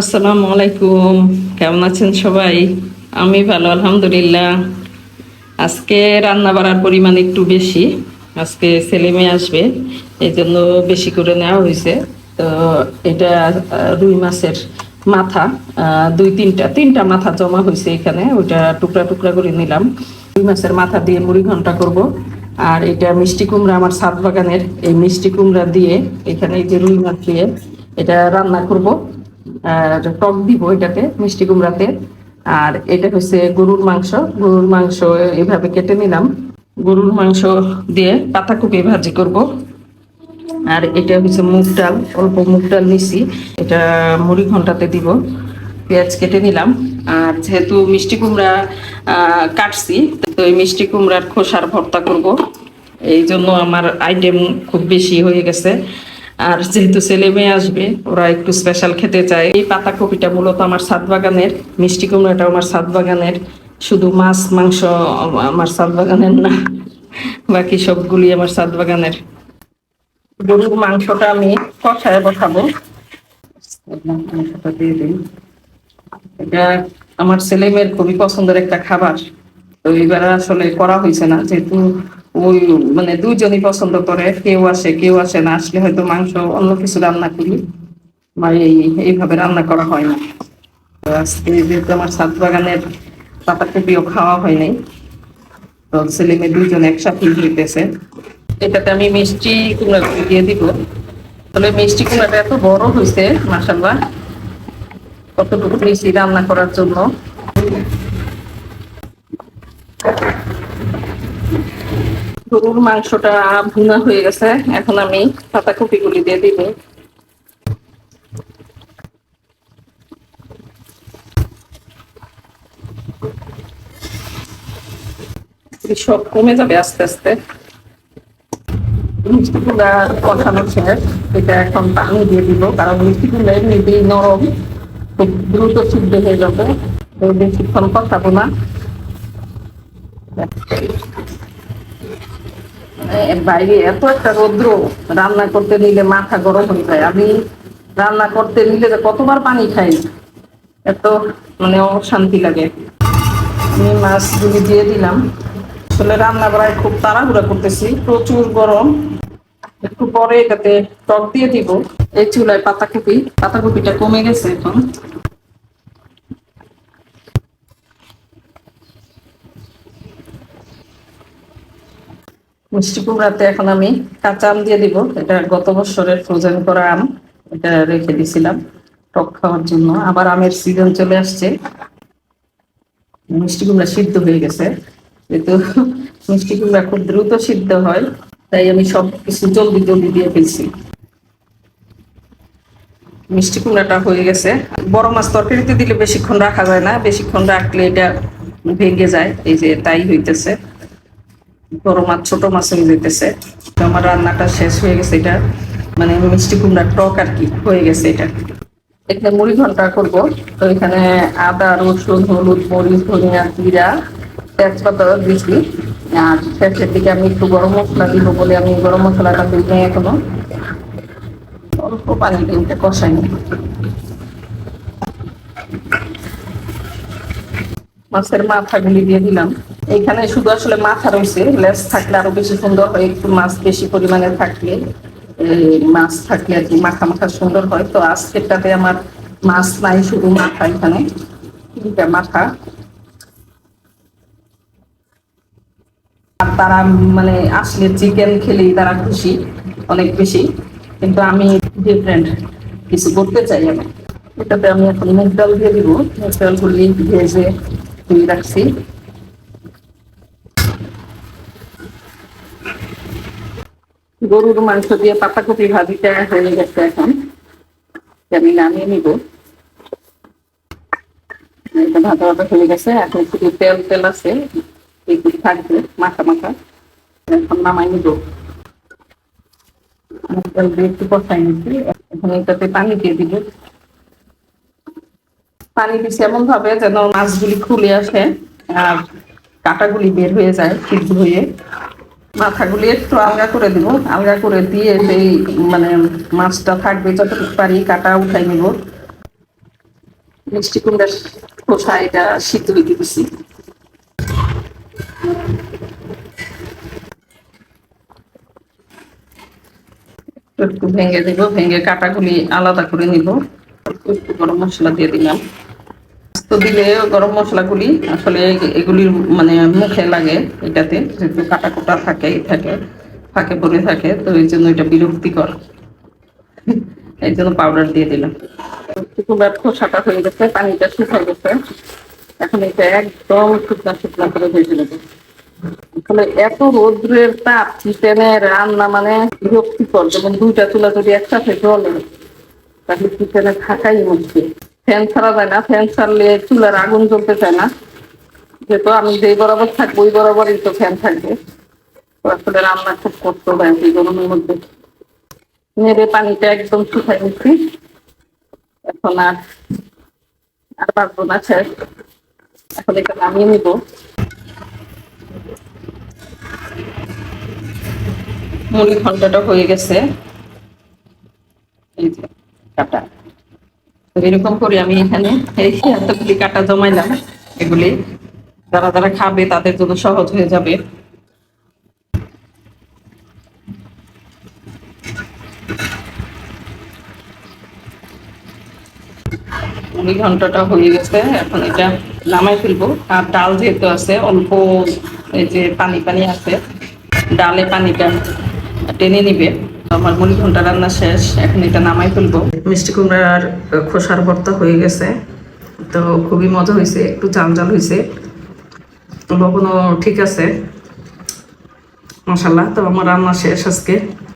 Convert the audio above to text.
আসসালামু আলাইকুম। কেমন আছেন সবাই? আমি ভালো, আলহামদুলিল্লাহ। আজকে রান্না বাড়ার পরিমাণ একটু বেশি। আজকে ছেলে মেয়ে আসবে এই জন্য বেশি করে নেওয়া হয়েছে। তো এটা রুই মাছের মাথা দুই তিনটা তিনটা মাথা জমা হয়েছে এখানে। ওইটা টুকরা টুকরা করে নিলাম। রুই মাছের মাথা দিয়ে মুড়ি ঘণ্টা করব। আর এটা মিষ্টি কুমড়া আমার সাত বাগানের। এই মিষ্টি কুমড়া দিয়ে এখানে এই যে রুই মাছ দিয়ে এটা রান্না করব। টক দিব এটাতে, মিষ্টি কুমড়াতে। আর এটা হচ্ছে গরুর মাংস। গরুর মাংস এভাবে কেটে নিলাম। গরুর মাংস দিয়ে পাতাকপি ভাজি করব। আর এটা হচ্ছে মুগ ডাল। অল্প মুগ ডাল নিছি। এটা মুড়ি ঘন্টাতে দিব। পেঁয়াজ কেটে নিলাম। আর যেহেতু মিষ্টি কুমড়া কাটছি, তো এই মিষ্টি কুমড়ার খোসার ভর্তা করব। এই জন্য আমার আইটেম খুব বেশি হয়ে গেছে। আর যেহেতু ছেলে মেয়ে আসবে, ওরা একটু স্পেশাল খেতে চায়। এই পাতাকপিটা মূলত আমার সাত বাগানের, মিষ্টি কুমড়াটা আমার সাত বাগানের। শুধু মাছ, মাংস আমার সাত বাগানের না, বাকি সবগুলি আমার সাত বাগানের। গরুর মাংসটা আমি কষায় বসাবো। মাংসটা দিয়ে এটা আমার ছেলে মেয়ের খুবই পছন্দের একটা খাবার। তো এবার আসলে করা হয়েছে না, যেহেতু ওই মানে দুইজনই পছন্দ করে, কেউ আসে কেউ আসে না, আসলে হয়তো মাংস অন্য কিছু রান্না করি, বা এই, এইভাবে রান্না করা হয় না। তো আজকে যেহেতু আমার সাত বাগানের পাতাকপিও খাওয়া হয় নাই, তো ছেলে মেয়ে দুইজন একসাথেই হইতেছে এটাতে আমি মিষ্টি কুমড়া দিয়ে দিব। তাহলে মিষ্টি কুমড়াটা এত বড় হয়েছে মাসাল্লাহ কতটুকু নিয়েছি রান্না করার জন্য। গরুর মাংসটা ভুনা হয়ে গেছে, এখন আমি পাতাকপি গুলি দিয়ে দিব। সব কমে যাবে আস্তে আস্তে। মিষ্টি কুমড়া কষানো শেষ, এটা এখন পানি দিয়ে দিব, কারণ মিষ্টি কুমড়া এমনিতেই নরম, খুব দ্রুত সিদ্ধ হয়ে যাবে। বেশিক্ষণ কষাবো না। বাইরে এত একটা রৌদ্র রান্না করতে নিলে মাথা গরম হয়ে যায়। আমি রান্না করতে নিলে কতবার পানি খাই এত মানে অশান্তি লাগে। আমি মাছগুলি দিয়ে দিলাম। আসলে রান্না করায় খুব তাড়াহুড়া করতেছি। প্রচুর গরম। একটু পরে এটাতে টক দিয়ে দিব। এই চুলায় পাতাকপি পাতাকপিটা কমে গেছে এখন। মিষ্টি কুমড়াতে এখন আমি কাঁচা আম দিয়ে দিব। এটা গত বছরের ফ্রোজেন করা আম। এটা রেখে দিছিলাম টক খাওয়ার জন্য। আবার আমের সিজন চলে আসছে। মিষ্টি কুমড়া সিদ্ধ হয়ে গেছে। যেহেতু মিষ্টি কুমড়া খুব দ্রুত সিদ্ধ হয়, তাই আমি সব কিছু জলদি জলদি দিয়ে ফেলছি। মিষ্টি কুমড়াটা হয়ে গেছে। বড় মাছ তরকারিতে দিলে বেশিক্ষণ রাখা যায় না। বেশিক্ষণ রাখলে এটা ভেঙে যায়। এই যে তাই হইতেছে। বড় মাছ, ছোট মাছ হয়ে যেতেছে আমার রান্নাটা শেষ হয়ে গেছে এটা। মানে মিষ্টি কুমড়ার টক আর কি হয়ে গেছে এটা। এখানে মুড়ি ঘণ্টা করব। তো এখানে আদা, রসুন, হলুদ, মরিচ, ধনিয়া, জিরা, তেজপাতা দিচ্ছি আর শেষের দিকে আমি একটু গরম মশলা দিব বলে আমি গরম মশলাটা দিই নাই এখনও। অল্প পানি দিয়ে এটা কষাই নিই। মাছের মাথা মাথাগুলি দিয়ে দিলাম। এখানে শুধু আসলে মাথা রয়েছে, লেস থাকলে আরও বেশি সুন্দর হয়, একটু মাছ বেশি পরিমাণে থাকলে। মাছ থাকলে আর কি মাখা মাখা সুন্দর হয়। তো আজকেরটাতে আমার মাছ নাই, শুধু মাথা এখানে। মাথা। আর তারা মানে আসলে চিকেন খেলেই তারা খুশি, অনেক বেশি। কিন্তু আমি ডিফারেন্ট কিছু করতে চাই আমি। এটাতে আমি এখন মুগ ডাল দিয়ে দিব, মুগ ডালগুলি ভেজে রাখছি। গরুর মাংস দিয়ে পাতাকপি ভাজিটা হয়ে গেছে এখন। আমি নামিয়ে নিব। এটা ভাজা ভাজা হয়ে গেছে। এখন শুধু তেল তেল আছে। এইগুলি থাকবে, মাখা মাখা। এখন নামাই নিব। তেল দিয়ে একটু কষাই নিচ্ছি। এখন এটাতে পানি দিয়ে দিব। পানি দিচ্ছি এমন ভাবে যেন মাছগুলি খুলে আসে আর কাটাগুলি বের হয়ে যায় সিদ্ধ হয়ে। মাথাগুলি একটু আলগা করে দিব। আলগা করে দিয়ে সেই মানে মাছটা থাকবে যতটুকু পারি কাটা উঠাই নিব। মিষ্টি কুমড়ার খোসা এটা সিদ্ধ হইতে দিছি একটু ভেঙে দিব, ভেঙে কাটাগুলি আলাদা করে নিব। একটু গরম মশলা দিয়ে দিলাম। তো দিলে গরম মশলাগুলি আসলে এগুলির মানে মুখে লাগে এটাতে, যেহেতু কাটা কোটা থাকে থাকে, ফাঁকে পড়ে থাকে, তো এই জন্য এটা বিরক্তিকর। এই জন্য পাউডার দিয়ে দিলাম। কুকুরার খোসাটা হয়ে গেছে, পানিটা শুকিয়ে গেছে। এখন এটা একদম শুকনা শুকনা করে ভেজে নেব। আসলে এত রোদ্রের তাপ কিচেনে রান্না মানে বিরক্তিকর যেমন দুইটা চুলা যদি একসাথে জ্বলে, তাহলে কিচেনে থাকাই মুশকিল। ফ্যান ছাড়া যায় না, ফ্যান ছাড়লে চুলার আগুন জ্বলতে চায় না। যেহেতু আমি যেই বরাবর থাকব, ওই বরাবরই তো ফ্যান থাকবে। আসলে রান্না খুব কষ্ট হয় এই গরমের মধ্যে। নেড়ে পানিটা একদম শুকাই নিচ্ছি। এখন আর আর পারব না শেষ এখন এটা নামিয়ে নিবো। মুড়ি ঘন্টাটা হয়ে গেছে এই যে কাটা তো এরকম করে আমি এখানে এতগুলি কাটা জমাইলাম, এগুলি যারা যারা খাবে তাদের জন্য সহজ হয়ে যাবে। ঘন্টাটা হয়ে গেছে, এখন এটা নামাই ফেলব। আর ডাল যেহেতু আছে, অল্প এই যে পানি পানি আছে, ডালে পানিটা টেনে নিবে। আমার মুড়ি ঘণ্টা রান্না শেষ, এখন এটা নামাই ফেলব। মিষ্টি কুমড়ার খোসার ভর্তা হয়ে গেছে। তো খুবই মজা হয়েছে, একটু জাল হয়েছে। লবণও ঠিক আছে। মশাল্লা তো আমার রান্না শেষ আজকে।